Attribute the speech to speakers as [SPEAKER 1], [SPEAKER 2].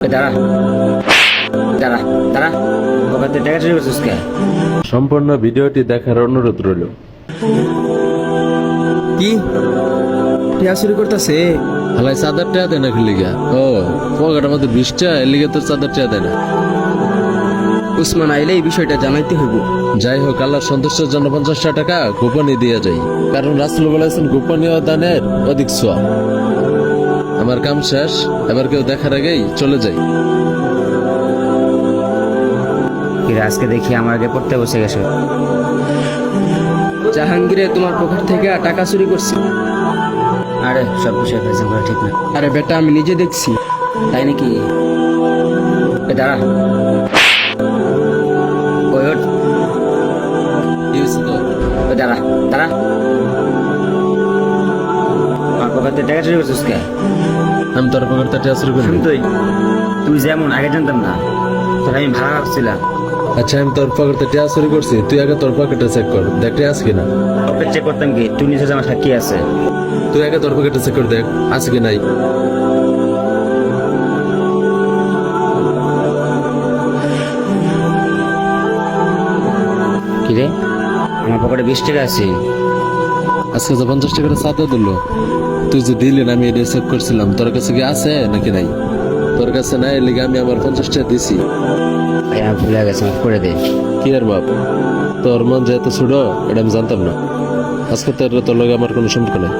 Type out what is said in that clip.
[SPEAKER 1] দাঁড়া। দাঁড়া করছিস কে?
[SPEAKER 2] সম্পূর্ণ ভিডিওটি দেখার অনুরোধ রইল।
[SPEAKER 3] কি? টিয়া চুরি করতেছে?
[SPEAKER 4] হালাই চাঁদার টেয়া দেয় না কি লিগা? ও পকেটের মধ্যে বিশটা এর লিগে তোর চাঁদার টেয়া দেয় না।
[SPEAKER 3] উসমান আইলে এই বিষয়টা জানাইতে হইব।
[SPEAKER 4] যাই হোক আল্লাহর সন্তুষ্টের জন্য পঞ্চাশটা টাকা গোপনে দিয়ে যাই। কারণ রাসুল বলেছেন গোপনীয় দানের অধিক সোয়া আমার কাম শেষ এবার কেউ দেখার আগেই চলে যাই।
[SPEAKER 1] আজকে দেখি আমার আগে পড়তে বসে গেছে।
[SPEAKER 3] জাহাঙ্গীরে তোমার পকেট থেকে টাকা চুরি করছে।
[SPEAKER 1] আরে সব বিষয় ফেলছেন করা ঠিক না।
[SPEAKER 3] আরে বেটা আমি নিজে দেখছি।
[SPEAKER 1] তাই নাকি? এ দাঁড়া। ওই ওঠ? দাঁড়া দাঁড়া। আমার পকেটে টাকা চুরি করছিস কে?
[SPEAKER 4] আমি তোর পকেটটা টেয়া শুরু করি
[SPEAKER 1] তুই। তুই যেমন আগে জানতাম না তোর আমি ভাড়া ভাবছিলাম।
[SPEAKER 4] আচ্ছা আমি তোর পকেটে টেয়া চুরি করছি তুই আগে তোর পকেটে চেক কর দেখ টেয়া আছে কিনা।
[SPEAKER 1] পকেট চেক করতাম কি? তুই নিজে আমার সাক্ষী আছে?
[SPEAKER 4] তুই আগে তোর পকেটে চেক করে দেখ আছে কি নাই।
[SPEAKER 1] কিরে আমার পকেটে বিশ টাকা আছে।
[SPEAKER 4] আজকে যে পঞ্চাশ টাকাটা চাঁদা দিল তুই যে দিলি না আমি এটা সেভ করছিলাম। তোর কাছে কি আছে নাকি নাই? তোর কাছে নাই লিগে আমি আমার পঞ্চাশ টাকা দিছি।
[SPEAKER 1] ভাইয়া ভুলে গেছে মাফ করে দে।
[SPEAKER 4] কি আর বাপ? তোর মন যে এত ছোট এটা আমি জানতাম না। আজকে তোর তোর লগে আমার কোনো সম্পর্ক নেই।